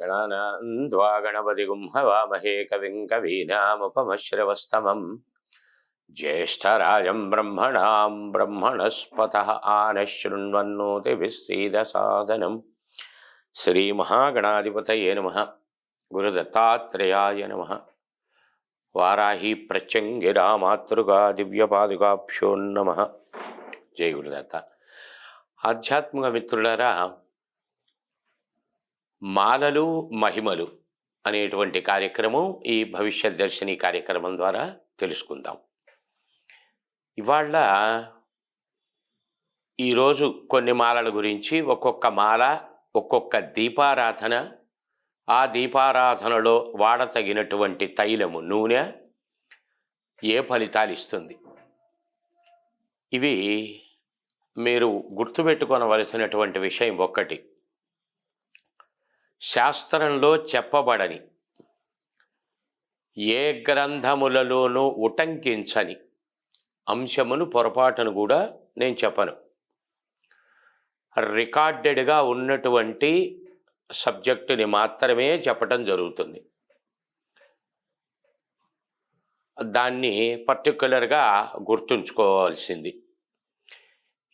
గణానాన్వా గణపతి గుంహవామహే కవిం కవీనాముపమశ్రవస్తమం జ్యేష్టరాజం బ్రహ్మణా బ్రహ్మణస్పత ఆనశృణ్వన్నోతి విశ్రీదసాదనం శ్రీమహాగణాధిపతయే నమ గురుదత్తాత్రేయాయ నమ వారాహి ప్రత్యంగిరా మాతృగా దివ్యపాదుగాభ్యో నమ జయ గురుదత్త ఆధ్యాత్మిక మిత్రులరా మాలలు మహిమలు అనేటువంటి కార్యక్రమం ఈ భవిష్యత్ దర్శిని కార్యక్రమం ద్వారా తెలుసుకుందాం. ఇవాళ ఈరోజు కొన్ని మాలల గురించి ఒక్కొక్క మాల ఒక్కొక్క దీపారాధన ఆ దీపారాధనలో వాడతగినటువంటి తైలము నూనె ఏ ఫలితాలు ఇస్తుంది? ఇవి మీరు గుర్తుపెట్టుకొనవలసినటువంటి విషయం ఒక్కటి. శాస్త్రంలో చెప్పబడని ఏ గ్రంథములలోనూ ఉటంకించని అంశమును పొరపాటును కూడా నేను చెప్పను. రికార్డెడ్గా ఉన్నటువంటి సబ్జెక్టుని మాత్రమే చెప్పటం జరుగుతుంది. దాన్ని పర్టికులర్గా గుర్తుంచుకోవాల్సింది.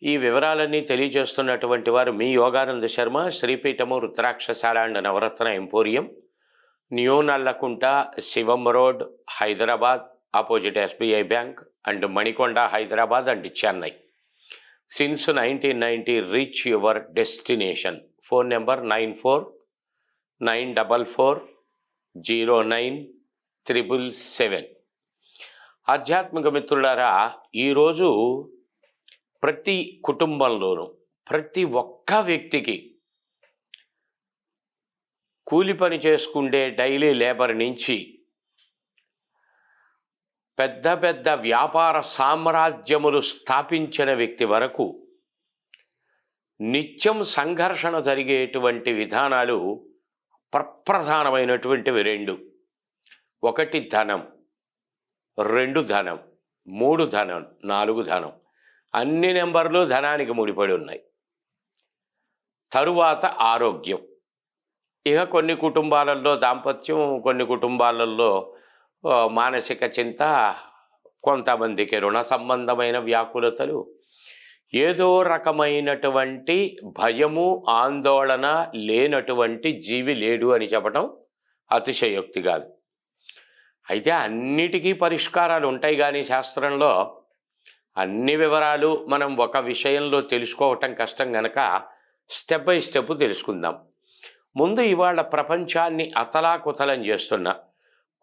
ఈ వివరాలన్నీ తెలియజేస్తున్నటువంటి వారు మీ Yogananda Sharma శ్రీపీఠము రుద్రాక్షశాల and Navaratna emporium new Nallakunta Shivam road Hyderabad opposite SBI bank and Manikonda Hyderabad and Chennai. Since nineteen ninety reach your destination phone number nine four nine double four zero nine triple seven ఆధ్యాత్మిక మిత్రులారా ఈరోజు ప్రతి కుటుంబంలోనూ ప్రతి ఒక్క వ్యక్తికి కూలి పని చేసుకుండే daily labour నుంచి పెద్ద పెద్ద వ్యాపార సామ్రాజ్యములు స్థాపించిన వ్యక్తి వరకు నిత్యం సంఘర్షణ జరిగేటువంటి విధానాలు ప్రప్రధానమైనటువంటివి రెండు. ఒకటి ధనం రెండు ధనం మూడు ధనం నాలుగు ధనం. అన్ని నెంబర్లు ధనానికి ముడిపడి ఉన్నాయి. తరువాత ఆరోగ్యం. ఇక కొన్ని కుటుంబాలలో దాంపత్యం కొన్ని కుటుంబాలలో మానసిక చింత కొంతమందికి రుణ సంబంధమైన వ్యాకులతలు. ఏదో రకమైనటువంటి భయము ఆందోళన లేనటువంటి జీవి లేడు అని చెప్పడం అతిశయోక్తి కాదు. అయితే అన్నిటికీ పరిష్కారాలు ఉంటాయి కానీ శాస్త్రంలో అన్ని వివరాలు మనం ఒక విషయంలో తెలుసుకోవటం కష్టం గనక స్టెప్ బై స్టెప్ తెలుసుకుందాం. ముందు ఇవాళ ప్రపంచాన్ని అతలాకుతలం చేస్తున్న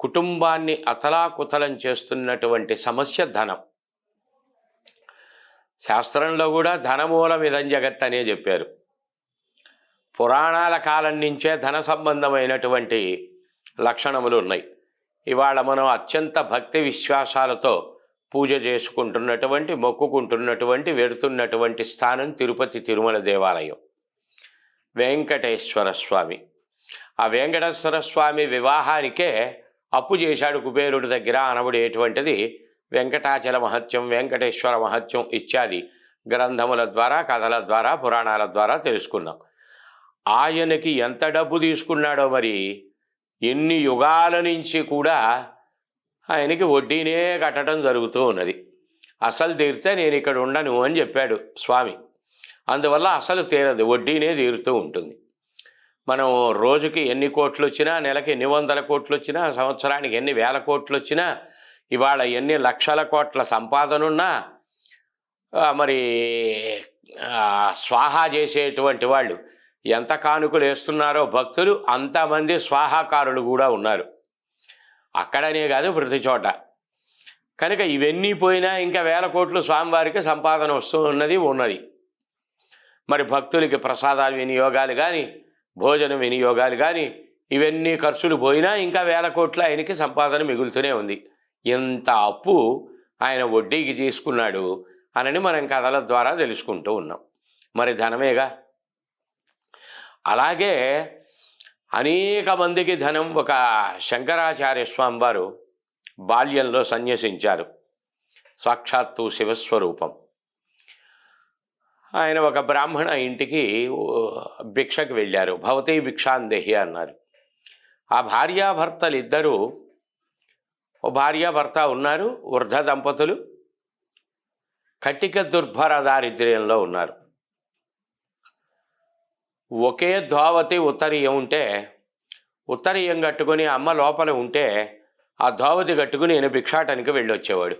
కుటుంబాన్ని అతలాకుతలం చేస్తున్నటువంటి సమస్య ధనం. శాస్త్రంలో కూడా ధనమూలం ఇదం జగత్ అనే చెప్పారు. పురాణాల కాలం నుంచే ధన సంబంధమైనటువంటి లక్షణములు ఉన్నాయి. ఇవాళ మనం అత్యంత భక్తి విశ్వాసాలతో పూజ చేసుకుంటున్నటువంటి మొక్కుకుంటున్నటువంటి వెడుతున్నటువంటి స్థానం తిరుపతి తిరుమల దేవాలయం. వెంకటేశ్వర స్వామి. ఆ వెంకటేశ్వర స్వామి వివాహానికే అప్పు చేశాడు కుబేరుడి దగ్గర అనబడేటువంటిది వెంకటాచల మహత్యం వెంకటేశ్వర మహత్యం ఇత్యాది గ్రంథముల ద్వారా కథల ద్వారా పురాణాల ద్వారా తెలుసుకున్నాం. ఆయనకి ఎంత డబ్బు తీసుకున్నాడో మరి ఎన్ని యుగాల నుంచి కూడా ఆయనకి వడ్డీనే కట్టడం జరుగుతూ ఉన్నది. అసలు తీరితే నేను ఇక్కడ ఉండను అని చెప్పాడు స్వామి. అందువల్ల అసలు తీరదు వడ్డీనే తీరుతూ ఉంటుంది. మనం రోజుకి ఎన్ని కోట్లు వచ్చినా నెలకి ఎన్ని వందల కోట్లు వచ్చినా సంవత్సరానికి ఎన్ని వేల కోట్లు వచ్చినా ఇవాళ ఎన్ని లక్షల కోట్ల సంపాదనున్నా మరి స్వాహా చేసేటువంటి వాళ్ళు ఎంత కానుకలు వేస్తున్నారో భక్తులు అంతమంది స్వాహాకారులు కూడా ఉన్నారు. అక్కడనే కాదు ప్రతి చోట. కనుక ఇవన్నీ పోయినా ఇంకా వేల కోట్లు స్వామివారికి సంపాదన వస్తూ ఉన్నది ఉన్నది. మరి భక్తులకి ప్రసాదాలు వినియోగాలు కానీ భోజన వినియోగాలు కానీ ఇవన్నీ ఖర్చులు పోయినా ఇంకా వేల కోట్ల ఆయనకి సంపాదన మిగులుతూనే ఉంది. ఎంత అప్పు ఆయన వడ్డీకి తీసుకున్నాడు అనని మనం కథల ద్వారా తెలుసుకుంటూ ఉన్నాం. మరి ధనమేగా? అలాగే అనేక మందికి ధనం ఒక శంకరాచార్య స్వామి వారు బాల్యంలో సన్యసించారు. సాక్షాత్తు శివస్వరూపం. ఆయన ఒక బ్రాహ్మణ ఇంటికి భిక్షకు వెళ్ళారు. భవతి భిక్షాందేహి అన్నారు. ఆ భార్యాభర్తలు ఇద్దరూ ఓ భార్యాభర్త ఉన్నారు వృద్ధ దంపతులు. కటిక దుర్భర దారిద్ర్యంలో ఉన్నారు. ఒకే ధోవతి ఉత్తరీయం ఉంటే ఉత్తరీయం కట్టుకొని అమ్మ లోపల ఉంటే ఆ ధోవతి కట్టుకుని ఈయన భిక్షాటనికి వెళ్ళొచ్చేవాడు.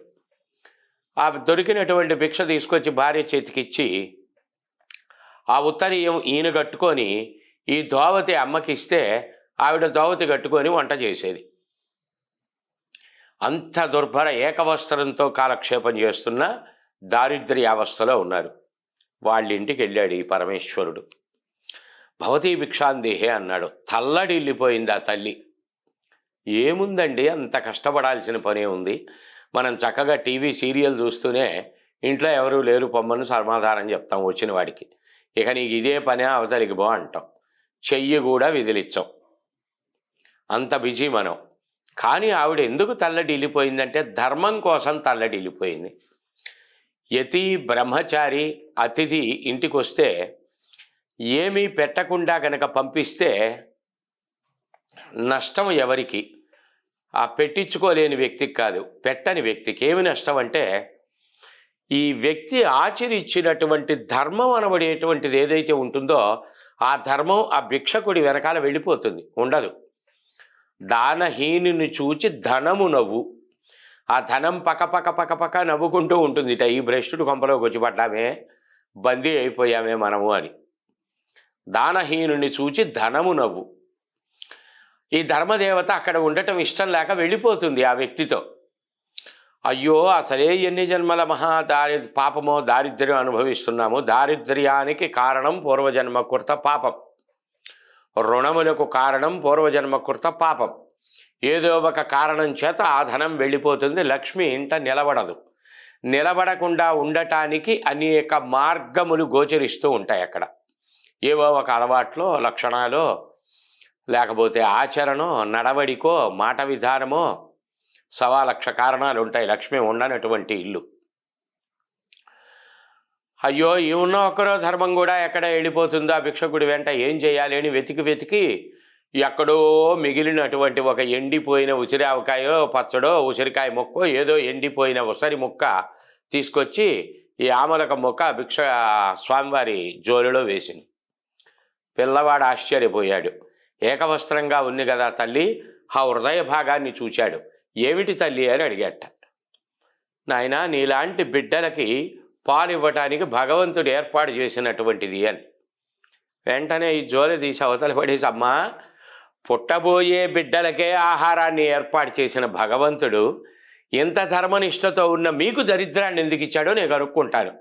ఆ దొరికినటువంటి భిక్ష తీసుకొచ్చి భార్య చేతికిచ్చి ఆ ఉత్తరీయం ఈయన కట్టుకొని ఈ ధోవతి అమ్మకి ఇస్తే ఆవిడ ధోవతి కట్టుకొని వంట చేసేది. అంత దుర్భర ఏకవస్త్రంతో కాలక్షేపం చేస్తున్న దారిద్ర్యావస్థలో ఉన్నారు. వాళ్ళ ఇంటికి వెళ్ళాడు ఈ పరమేశ్వరుడు. భవతీ భిక్షాందేహే అన్నాడు. తల్లడిల్లిపోయింది ఆ తల్లి. ఏముందండి? అంత కష్టపడాల్సిన పనే ఉంది. మనం చక్కగా టీవీ సీరియల్ చూస్తూనే ఇంట్లో ఎవరూ లేరు పొమ్మను సమాధానం చెప్తాం వచ్చిన వాడికి. ఇక నీకు ఇదే పనే అవతలికి బో అంటాం. చెయ్యి కూడా విదిలిచ్చాం. అంత బిజీ మనం. కానీ ఆవిడ ఎందుకు తల్లడిల్లిపోయిందంటే ధర్మం కోసం తల్లడిల్లిపోయింది యతి బ్రహ్మచారి అతిథి ఇంటికి వస్తే ఏమీ పెట్టకుండా కనుక పంపిస్తే నష్టం ఎవరికి? ఆ పెట్టించుకోలేని వ్యక్తికి కాదు పెట్టని వ్యక్తికి ఏమి నష్టం అంటే ఈ వ్యక్తి ఆచరించినటువంటి ధర్మం అనబడేటువంటిది ఏదైతే ఉంటుందో ఆ ధర్మం ఆ భిక్షకుడి వెనకాల వెళ్ళిపోతుంది ఉండదు. దానహీనుని చూచి ధనము నవ్వు. ఆ ధనం పక్క పక్క పక్క పక్క నవ్వుకుంటూ ఉంటుంది. ఇట ఈ భ్రష్టుడు కొంపలోకి వచ్చి పడ్డామే బందీ అయిపోయామే మనము అని. దానహీనుని చూచి ధనము నవ్వు. ఈ ధర్మదేవత అక్కడ ఉండటం ఇష్టం లేక వెళ్ళిపోతుంది ఆ వ్యక్తితో. అయ్యో అసలే ఎన్ని జన్మల మహా దారి పాపమో దారిద్ర్యం అనుభవిస్తున్నాము. దారిద్ర్యానికి కారణం పూర్వజన్మ కృత పాపం. రుణములకు కారణం పూర్వజన్మ కృత పాపం. ఏదో ఒక కారణం చేత ఆ ధనం వెళ్ళిపోతుంది. లక్ష్మి ఇంట నిలబడదు. నిలబడకుండా ఉండటానికి అనేక మార్గములు గోచరిస్తూ ఉంటాయి అక్కడ. ఏవో ఒక అలవాట్లో లక్షణాలు లేకపోతే ఆచరణో నడవడికో మాట విధానమో సవా లక్ష కారణాలు ఉంటాయి లక్ష్మి ఉండనటువంటి ఇల్లు. అయ్యో ఈ ఉన్న ఒక్కరో ధర్మం కూడా ఎక్కడ వెళ్ళిపోతుందో ఆ భిక్షకుడి వెంట ఏం చేయాలి అని వెతికి వెతికి ఎక్కడో మిగిలినటువంటి ఒక ఎండిపోయిన ఉసిరావకాయో పచ్చడో ఉసిరికాయ మొక్కో ఏదో ఎండిపోయిన ఉసరి ముక్క తీసుకొచ్చి ఈ ఆమలక మొక్క భిక్ష స్వామివారి జోలిలో వేసింది. పిల్లవాడు ఆశ్చర్యపోయాడు. ఏకవస్త్రంగా ఉంది కదా తల్లి ఆ హృదయ భాగాన్ని చూచాడు. ఏమిటి తల్లి అని అడిగాట. నాయన నీలాంటి బిడ్డలకి పాలు ఇవ్వటానికి భగవంతుడు ఏర్పాటు చేసినటువంటిది అని. వెంటనే ఈ జోలి తీసి అవతల పడేసి అమ్మా పుట్టబోయే బిడ్డలకే ఆహారాన్ని ఏర్పాటు చేసిన భగవంతుడు ఇంత ధర్మనిష్టతో ఉన్న మీకు దరిద్రాన్ని ఎందుకు ఇచ్చాడో నేను కనుక్కుంటాను.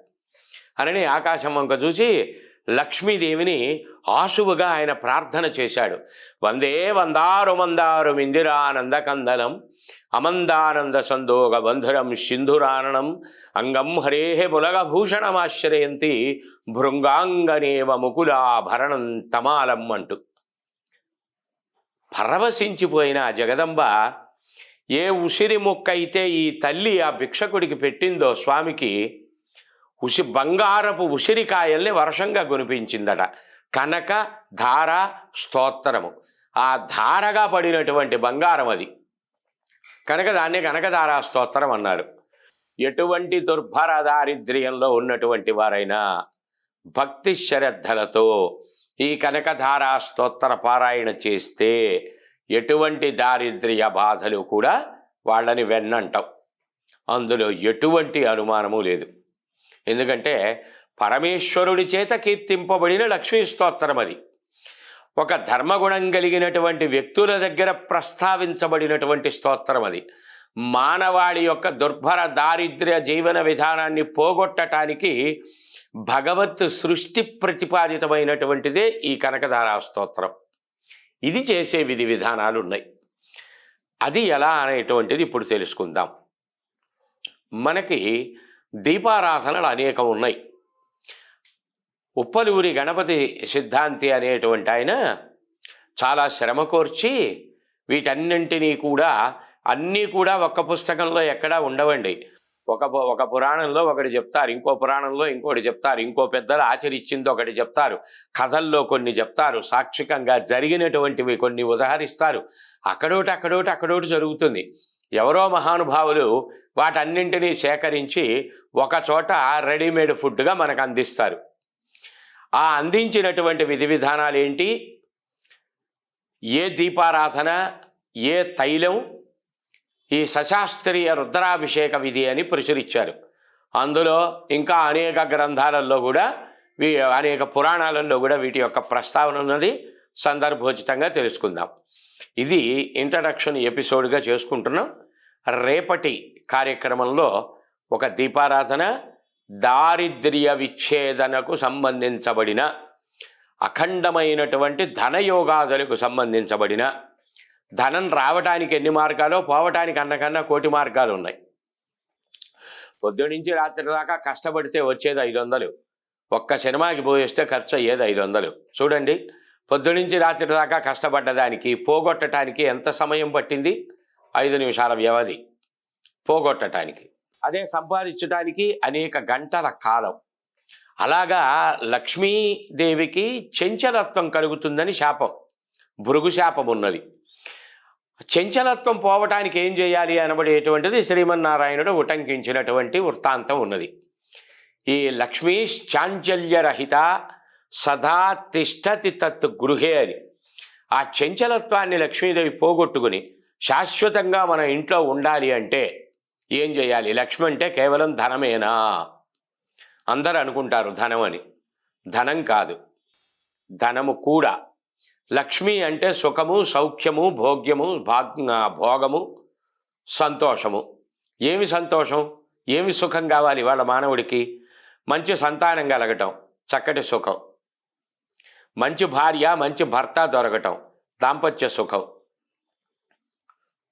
అని ఆకాశం వంక చూసి లక్ష్మీదేవిని ఆశువుగా ఆయన ప్రార్థన చేశాడు. వందే వందారు మందారు ఇందిరానంద కందనం అమందానంద సందోగ బంధురం సింధురాననం అంగం హరేహ ములగభూషణమాశ్రయంతి భృంగాంగనేవ ముకులాభరణం తమాలం అంటూ. పరవశించిపోయిన జగదంబ ఏ ఉసిరి మొక్క అయితే ఈ తల్లి ఆ భిక్షకుడికి పెట్టిందో స్వామికి ఉసి బంగారపు ఉసిరికాయల్ని వర్షంగా కురిపించిందట కనక ధార స్తోత్రము. ఆ ధారగా పడినటువంటి బంగారం అది. కనుక దాన్ని కనకధార స్తోత్రం అన్నారు ఎటువంటి దుర్భర దారిద్ర్యంలో ఉన్నటువంటి వారైనా భక్తి శ్రద్ధలతో ఈ కనకధార స్తోత్ర పారాయణ చేస్తే ఎటువంటి దారిద్ర్య బాధలు కూడా వాళ్ళని వెన్నంటాం అందులో ఎటువంటి అనుమానము లేదు. ఎందుకంటే పరమేశ్వరుడి చేత కీర్తింపబడిన లక్ష్మీ స్తోత్రం అది. ఒక ధర్మగుణం కలిగినటువంటి వ్యక్తుల దగ్గర ప్రస్తావించబడినటువంటి స్తోత్రం అది. మానవాళి యొక్క దుర్భర దారిద్ర్య జీవన విధానాన్ని పోగొట్టడానికి భగవత్ సృష్టి ప్రతిపాదితమైనటువంటిదే ఈ కనకధారా స్తోత్రం. ఇది చేసే విధి విధానాలు ఉన్నాయి అది ఎలా అనేటువంటిది ఇప్పుడు తెలుసుకుందాం. మనకి దీపారాధనలు అనేకం ఉన్నాయి ఉప్పలూరి గణపతి సిద్ధాంతి అనేటువంటి ఆయన చాలా శ్రమ కోర్చి వీటన్నింటినీ కూడా అన్నీ కూడా ఒక్క పుస్తకంలో ఎక్కడా ఉండవండి. ఒక ఒక పురాణంలో ఒకటి చెప్తారు ఇంకో పురాణంలో ఇంకోటి చెప్తారు ఇంకో పెద్దలు ఆచరించింది ఒకటి చెప్తారు కథల్లో కొన్ని చెప్తారు సాక్షికంగా జరిగినటువంటివి కొన్ని ఉదహరిస్తారు. అక్కడోటి అక్కడోటి అక్కడోటి జరుగుతుంది. ఎవరో మహానుభావులు వాటన్నింటినీ సేకరించి ఒక చోట రెడీమేడ్ ఫుడ్గా మనకు అందిస్తారు. ఆ అందించినటువంటి విధి విధానాలు ఏంటి? ఏ దీపారాధన ఏ తైలం ఈ సశాస్త్రీయ రుద్రాభిషేక విధి అని ప్రచురించారు అందులో ఇంకా అనేక గ్రంథాలలో కూడా వీ అనేక పురాణాలలో కూడా వీటి యొక్క ప్రస్తావన ఉన్నది. సందర్భోచితంగా తెలుసుకుందాం. ఇది ఇంట్రడక్షన్ ఎపిసోడ్గా చేసుకుంటున్నాం. రేపటి కార్యక్రమంలో ఒక దీపారాధన దారిద్ర్య విచ్ఛేదనకు సంబంధించబడిన అఖండమైనటువంటి ధనయోగాదులకు సంబంధించబడిన ధనం రావటానికి ఎన్ని మార్గాలు పోవటానికి అన్నకన్నా కోటి మార్గాలు ఉన్నాయి. పొద్దునుంచి రాత్రి దాకా కష్టపడితే వచ్చేది ఐదు వందలు ఒక్క సినిమాకి పోయేస్తే ఖర్చు అయ్యేది ఐదు వందలు చూడండి పొద్దునుంచి రాత్రి దాకా కష్టపడ్డదానికి పోగొట్టడానికి ఎంత సమయం పట్టింది? ఐదు నిమిషాల వ్యవధి పోగొట్టడానికి అదే సంపాదించడానికి అనేక గంటల కాలం. అలాగా లక్ష్మీదేవికి చెంచలత్వం కలుగుతుందని శాపం. భృగు శాపం ఉన్నది చెంచలత్వం పోవటానికి ఏం చేయాలి అనబడేటువంటిది శ్రీమన్నారాయణుడు ఉటంకించినటువంటి వృత్తాంతం ఉన్నది. ఈ లక్ష్మీ చాంచల్యరహిత సదా తిష్టతి తత్ గృహే అని. ఆ చెంచలత్వాన్ని లక్ష్మీదేవి పోగొట్టుకుని శాశ్వతంగా మన ఇంట్లో ఉండాలి అంటే ఏం చేయాలి? లక్ష్మి అంటే కేవలం ధనమేనా? అందరు అనుకుంటారు ధనం అని. ధనం కాదు. ధనము కూడా. లక్ష్మి అంటే సుఖము సౌఖ్యము భోగ్యము భోగము సంతోషము. ఏమి సంతోషం? ఏమి సుఖం కావాలి వాళ్ళ మానవుడికి? మంచి సంతానం కలగటం చక్కటి సుఖం. మంచి భార్య మంచి భర్త దొరకటం దాంపత్య సుఖం.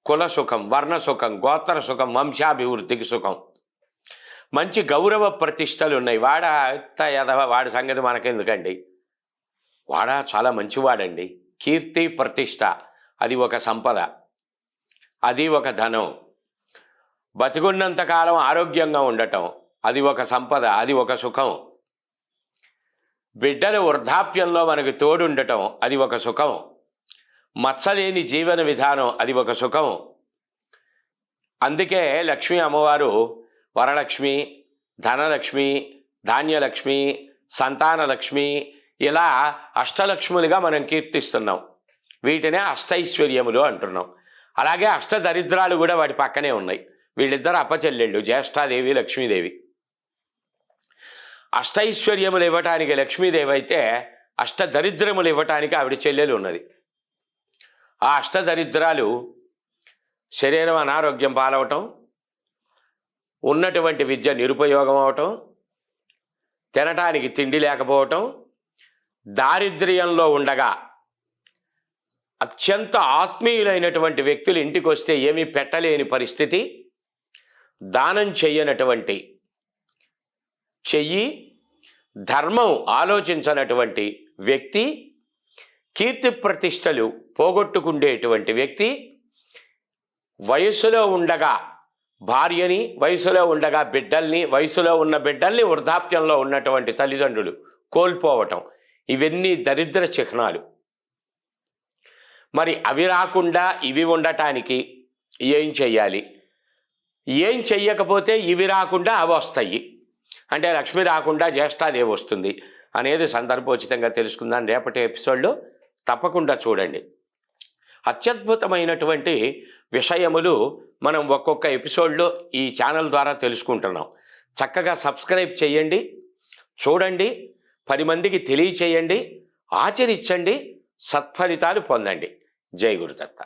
కుల సుఖం వర్ణ సుఖం గోత్ర సుఖం వంశాభివృద్ధికి సుఖం. మంచి గౌరవ ప్రతిష్టలు ఉన్నాయి. వాడ ఎత్త ఎదవ వాడి సంగతి మనకెందుకండి? వాడ చాలా మంచివాడండి. కీర్తి ప్రతిష్ట అది ఒక సంపద. అది ఒక ధనం. బతికున్నంత కాలం ఆరోగ్యంగా ఉండటం అది ఒక సంపద అది ఒక సుఖం. బిడ్డలు వృద్ధాప్యంలో మనకు తోడుండటం అది ఒక సుఖం. మచ్చలేని జీవన విధానం అది ఒక సుఖం. అందుకే లక్ష్మీ అమ్మవారు వరలక్ష్మి ధనలక్ష్మి ధాన్యలక్ష్మి సంతానలక్ష్మి ఇలా అష్టలక్ష్ములుగా మనం కీర్తిస్తున్నాం. వీటినే అష్టైశ్వర్యములు అంటున్నాం. అలాగే అష్టదరిద్రాలు కూడా వాటి పక్కనే ఉన్నాయి. వీళ్ళిద్దరు అప్పచెల్లెళ్ళు జ్యేష్ఠాదేవి లక్ష్మీదేవి. అష్టైశ్వర్యములు ఇవ్వటానికి లక్ష్మీదేవి అయితే అష్టదరిద్రములు ఇవ్వటానికి ఆవిడ చెల్లెలు ఉన్నది. ఆ అష్టదరిద్రాలు శరీరం అనారోగ్యం పాలవటం ఉన్నటువంటి విద్య నిరుపయోగం అవటం తినటానికి తిండి లేకపోవటం దారిద్ర్యంలో ఉండగా అత్యంత ఆత్మీయులైనటువంటి వ్యక్తులు ఇంటికి వస్తే ఏమీ పెట్టలేని పరిస్థితి. దానం చెయ్యనటువంటి చెయ్యి ధర్మం ఆలోచించనటువంటి వ్యక్తి కీర్తి ప్రతిష్టలు పోగొట్టుకుండేటువంటి వ్యక్తి వయసులో ఉండగా భార్యని వయసులో ఉండగా బిడ్డల్ని వయసులో ఉన్న బిడ్డల్ని వృద్ధాప్యంలో ఉన్నటువంటి తల్లిదండ్రులు కోల్పోవటం. ఇవన్నీ దరిద్ర చిహ్నాలు. మరి అవి రాకుండా ఇవి ఉండటానికి ఏం చెయ్యాలి? ఏం చెయ్యకపోతే ఇవి రాకుండా అవి వస్తాయి. అంటే లక్ష్మి రాకుండా జ్యేష్ఠాదేవి వస్తుంది అనేది సందర్భోచితంగా తెలుసుకుందాం రేపటి ఎపిసోడ్లో. తప్పకుండా చూడండి. అత్యద్భుతమైనటువంటి విషయములు మనం ఒక్కొక్క ఎపిసోడ్లో ఈ ఛానల్ ద్వారా తెలుసుకుంటున్నాం. చక్కగా సబ్స్క్రైబ్ చేయండి చూడండి పది మందికి తెలియచేయండి ఆచరించండి సత్ఫలితాలు పొందండి. జై గురుదత్త.